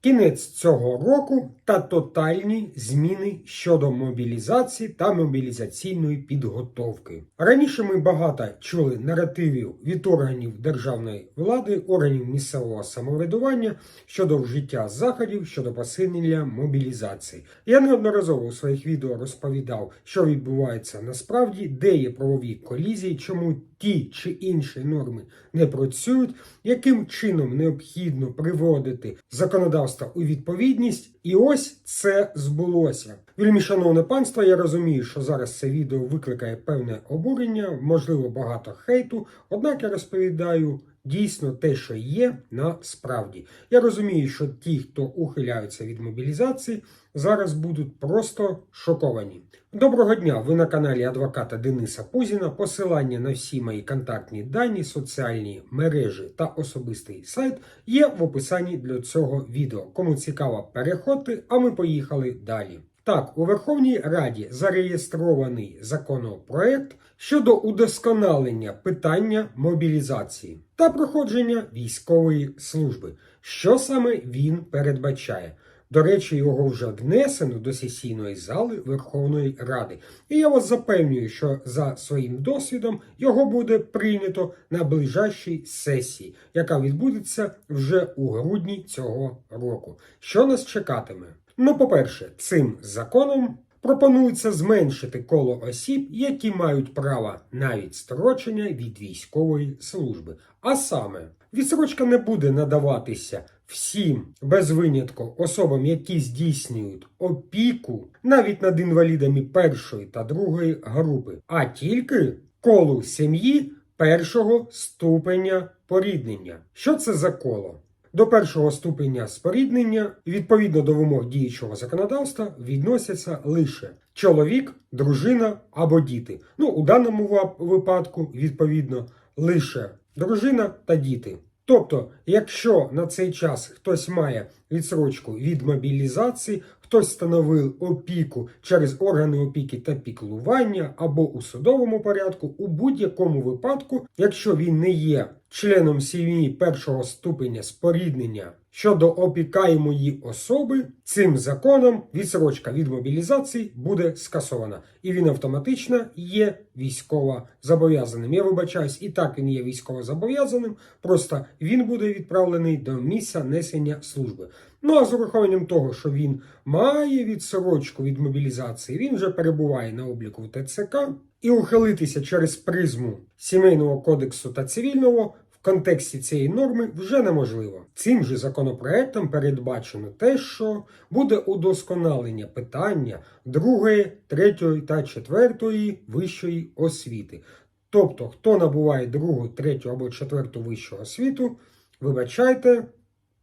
Кінець цього року та тотальні зміни щодо мобілізації та мобілізаційної підготовки. Раніше ми багато чули наративів від органів державної влади, органів місцевого самоврядування щодо вжиття заходів щодо посилення мобілізації. Я неодноразово у своїх відео розповідав, що відбувається насправді, де є правові колізії, чому ті чи інші норми не працюють, яким чином необхідно приводити законодавство у відповідність. І ось це збулося. Вільмі, шановне панство, я розумію, що зараз це відео викликає певне обурення, можливо, багато хейту. Однак я розповідаю дійсно те, що є насправді. Я розумію, що ті, хто ухиляються від мобілізації, зараз будуть просто шоковані. Доброго дня! Ви на каналі адвоката Дениса Пузіна. Посилання на всі мої контактні дані, соціальні мережі та особистий сайт є в описанні для цього відео. Кому цікаво, переходьте, а ми поїхали далі. Так, у Верховній Раді зареєстрований законопроект щодо удосконалення питання мобілізації та проходження військової служби. Що саме він передбачає? До речі, його вже внесено до сесійної зали Верховної Ради. І я вас запевнюю, що за своїм досвідом його буде прийнято на ближайшій сесії, яка відбудеться вже у грудні цього року. Що нас чекатиме? Ну, по-перше, цим законом пропонується зменшити коло осіб, які мають право на відстрочення від військової служби. А саме, відстрочка не буде надаватися всім без винятку особам, які здійснюють опіку навіть над інвалідами першої та другої групи, а тільки колу сім'ї першого ступеня поріднення. Що це за коло? До першого ступеня споріднення, відповідно до вимог діючого законодавства, відносяться лише чоловік, дружина або діти. Ну, у даному випадку, відповідно, лише дружина та діти. Тобто, якщо на цей час хтось має відсрочку від мобілізації, хтось становив опіку через органи опіки та піклування або у судовому порядку, у будь-якому випадку, якщо він не є членом сім'ї першого ступеня споріднення щодо опікаємої особи, цим законом відсрочка від мобілізації буде скасована, і він автоматично є військово зобов'язаним. Я вибачаюсь, і так він є військово зобов'язаним, просто він буде відправлений до місця несення служби. Ну а з урахуванням того, що він має відсрочку від мобілізації, він вже перебуває на обліку в ТЦК і ухилитися через призму сімейного кодексу та цивільного. Контексті цієї норми вже неможливо. Цим же законопроектом передбачено те, що буде удосконалення питання другої, третьої та четвертої вищої освіти. Тобто, хто набуває другу, третю або четверту вищу освіту, вибачайте,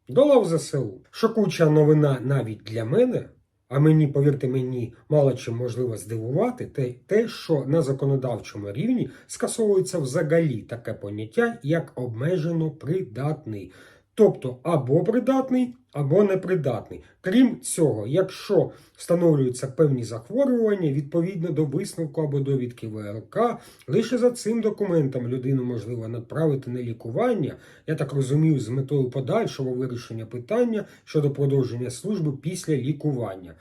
до лав ЗСУ. Шокуча новина навіть для мене, а мені, повірте мені, мало чим можливо здивувати, те, те, що на законодавчому рівні скасовується взагалі таке поняття, як обмежено придатний. Тобто або придатний, або непридатний. Крім цього, якщо встановлюються певні захворювання відповідно до висновку або довідки ВЛК, лише за цим документом людину можливо направити на лікування, я так розумію, з метою подальшого вирішення питання щодо продовження служби після лікування.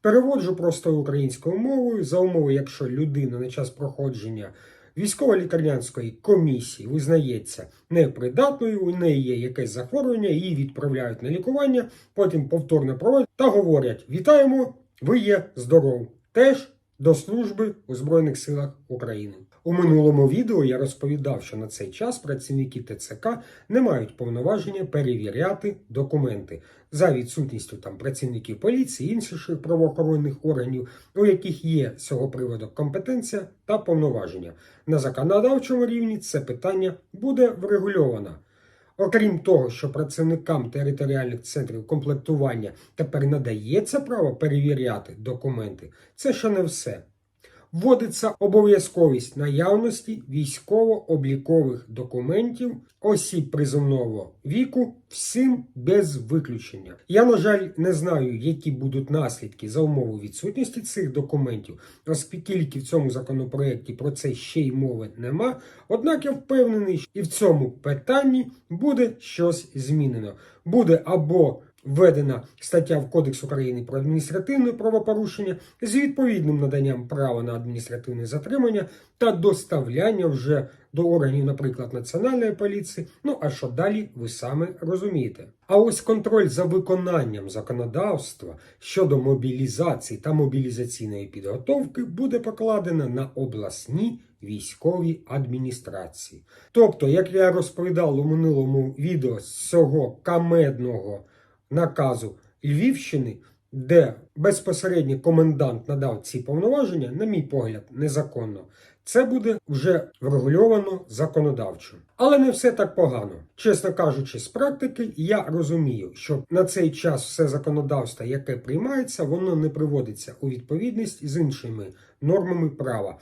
Переводжу просто українською мовою за умови, якщо людина на час проходження військово-лікарнянської комісії визнається непридатною, у неї є якесь захворювання, її відправляють на лікування, потім повторно проводять та говорять: Вітаємо! Ви є здоров! Теж до служби у Збройних силах України. У минулому відео я розповідав, що на цей час працівники ТЦК не мають повноваження перевіряти документи за відсутністю там працівників поліції, інших правоохоронних органів, у яких є з цього приводу компетенція та повноваження. На законодавчому рівні це питання буде врегульовано. Окрім того, що працівникам територіальних центрів комплектування тепер надається право перевіряти документи, це ще не все. Вводиться обов'язковість наявності військово-облікових документів осіб призовного віку всім без виключення. Я, на жаль, не знаю, які будуть наслідки за умови відсутності цих документів, оскільки в цьому законопроекті про це ще й мови нема. Однак я впевнений, що і в цьому питанні буде щось змінено. Буде або введена стаття в Кодекс України про адміністративне правопорушення з відповідним наданням права на адміністративне затримання та доставляння вже до органів, наприклад, національної поліції. Ну а що далі, ви саме розумієте. А ось контроль за виконанням законодавства щодо мобілізації та мобілізаційної підготовки буде покладено на обласні військові адміністрації. Тобто, як я розповідав у минулому відео з цього камедного наказу Львівщини, де безпосередньо комендант надав ці повноваження, на мій погляд, незаконно. Це буде вже врегульовано законодавчо. Але не все так погано. Чесно кажучи, з практики я розумію, що на цей час все законодавство, яке приймається, воно не приводиться у відповідність з іншими нормами права.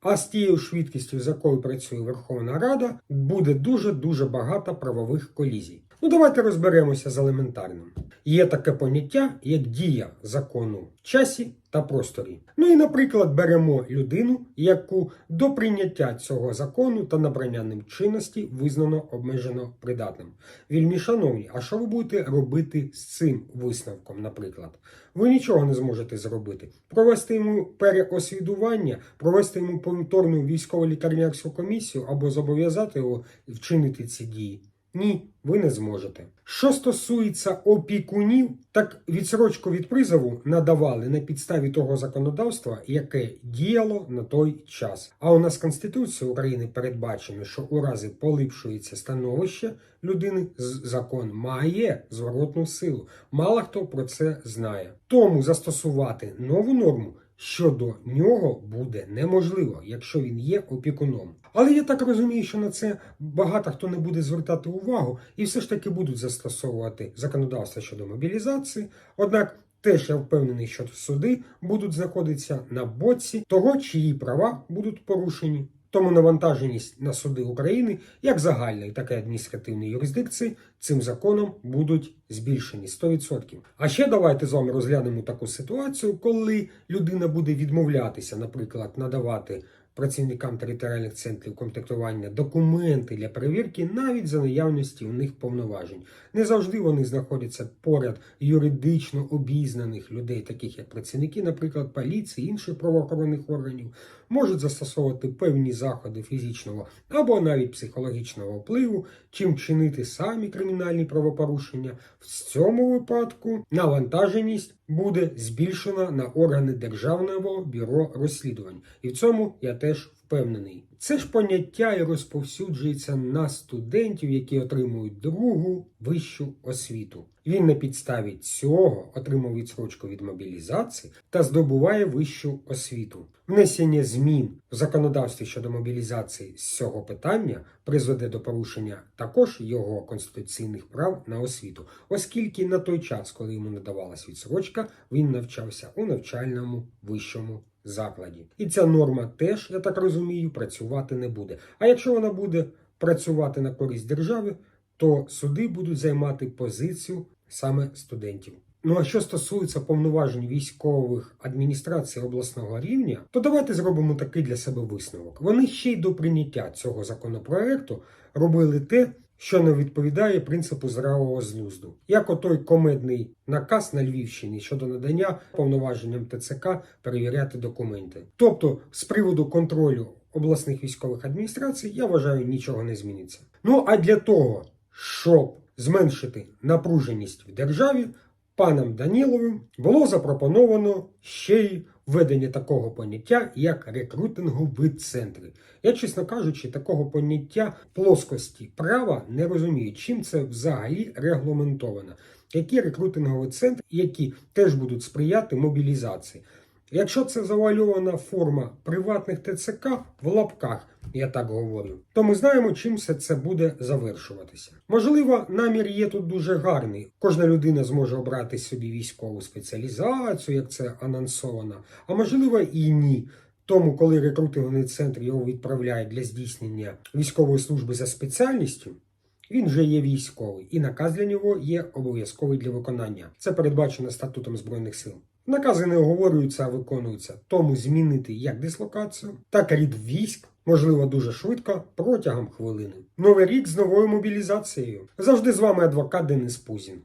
А з тією швидкістю, з якою працює Верховна Рада, буде дуже дуже багато правових колізій. Ну, давайте розберемося з елементарним. Є таке поняття, як дія закону часі та просторі. Ну і, наприклад, беремо людину, яку до прийняття цього закону та набрання ним чинності визнано обмежено придатним. Вільні шановні, а що ви будете робити з цим висновком, наприклад? Ви нічого не зможете зробити. Провести йому переосвідування, провести йому повторну військово-лікарнярську комісію або зобов'язати його вчинити ці дії. Ні, ви не зможете. Що стосується опікунів, так відсрочку від призову надавали на підставі того законодавства, яке діяло на той час. А у нас Конституція України передбачено, що у разі поліпшується становище людини, закон має зворотну силу. Мало хто про це знає. Тому застосувати нову норму. Щодо нього буде неможливо, якщо він є опікуном. Але я так розумію, що на це багато хто не буде звертати увагу і все ж таки будуть застосовувати законодавство щодо мобілізації. Однак теж я впевнений, що суди будуть знаходитися на боці того, чиї права будуть порушені. Тому навантаженість на суди України, як загальної, так і адміністративної юрисдикції, цим законом будуть збільшені 100%. А ще давайте з вами розглянемо таку ситуацію, коли людина буде відмовлятися, наприклад, надавати працівникам територіальних центрів комплектування документи для перевірки навіть за наявності у них повноважень. Не завжди вони знаходяться поряд юридично обізнаних людей, таких як працівники, наприклад, поліції, інших правоохоронних органів, можуть застосовувати певні заходи фізичного або навіть психологічного впливу, чим чинити самі кримінальні правопорушення. В цьому випадку навантаженість буде збільшена на органи Державного бюро розслідувань. І в цьому я теж впевнений. Це ж поняття і розповсюджується на студентів, які отримують другу вищу освіту. Він на підставі цього отримав відсрочку від мобілізації та здобуває вищу освіту. Внесення змін в законодавстві щодо мобілізації з цього питання призведе до порушення також його конституційних прав на освіту, оскільки на той час, коли йому надавалась відсрочка, він навчався у навчальному вищому закладі. І ця норма теж, я так розумію, працювати не буде. А якщо вона буде працювати на користь держави, то суди будуть займати позицію саме студентів. Ну а що стосується повноважень військових адміністрацій обласного рівня, то давайте зробимо такий для себе висновок. Вони ще й до прийняття цього законопроекту робили те, що не відповідає принципу здравого злузду, як отой комедний наказ на Львівщині щодо надання повноваженням ТЦК перевіряти документи. Тобто, з приводу контролю обласних військових адміністрацій, я вважаю, нічого не зміниться. Ну а для того, щоб зменшити напруженість в державі, паном Даніловим було запропоновано ще й введення такого поняття, як рекрутингові центри. Я, чесно кажучи, такого поняття плоскості права не розумію, чим це взагалі регламентовано. Які рекрутингові центри, які теж будуть сприяти мобілізації. Якщо це завуальована форма приватних ТЦК в лапках, я так говорю, то ми знаємо, чим все це буде завершуватися. Можливо, намір є тут дуже гарний. Кожна людина зможе обрати собі військову спеціалізацію, як це анонсовано, а можливо і ні. Тому, коли рекрутинговий центр його відправляє для здійснення військової служби за спеціальністю, він вже є військовий, і наказ для нього є обов'язковий для виконання. Це передбачено статутом збройних сил. Накази не оговорюються, а виконуються. Тому змінити як дислокацію, так і рід військ можливо дуже швидко протягом хвилини. Новий рік з новою мобілізацією. Завжди з вами адвокат Денис Пузін.